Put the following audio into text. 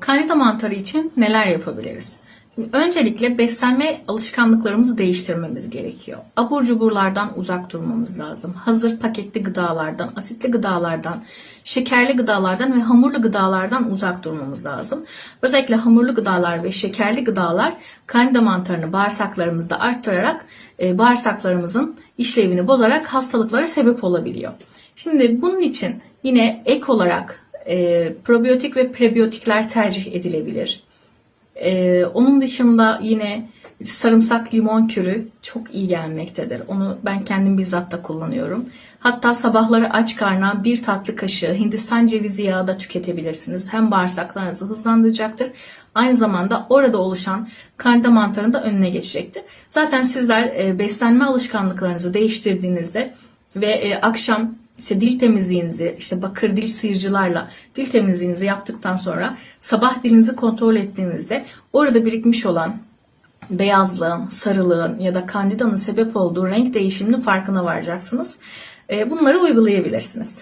Kanida mantarı için neler yapabiliriz? Şimdi öncelikle beslenme alışkanlıklarımızı değiştirmemiz gerekiyor. Abur cuburlardan uzak durmamız lazım. Hazır paketli gıdalardan, asitli gıdalardan, şekerli gıdalardan ve hamurlu gıdalardan uzak durmamız lazım. Özellikle hamurlu gıdalar ve şekerli gıdalar kanida mantarını bağırsaklarımızda arttırarak e, bağırsaklarımızın işlevini bozarak hastalıklara sebep olabiliyor. Şimdi bunun için yine ek olarak e, probiyotik ve prebiyotikler tercih edilebilir. E, onun dışında yine sarımsak limon kürü çok iyi gelmektedir. Onu ben kendim bizzat da kullanıyorum. Hatta sabahları aç karnına bir tatlı kaşığı Hindistan cevizi yağı da tüketebilirsiniz. Hem bağırsaklarınızı hızlandıracaktır. Aynı zamanda orada oluşan kandida mantarının da önüne geçecektir. Zaten sizler e, beslenme alışkanlıklarınızı değiştirdiğinizde ve e, akşam işte dil temizliğinizi, işte bakır dil sıyırıcılarla dil temizliğinizi yaptıktan sonra sabah dilinizi kontrol ettiğinizde orada birikmiş olan beyazlığın, sarılığın ya da kandidanın sebep olduğu renk değişiminin farkına varacaksınız. E, Bunları uygulayabilirsiniz.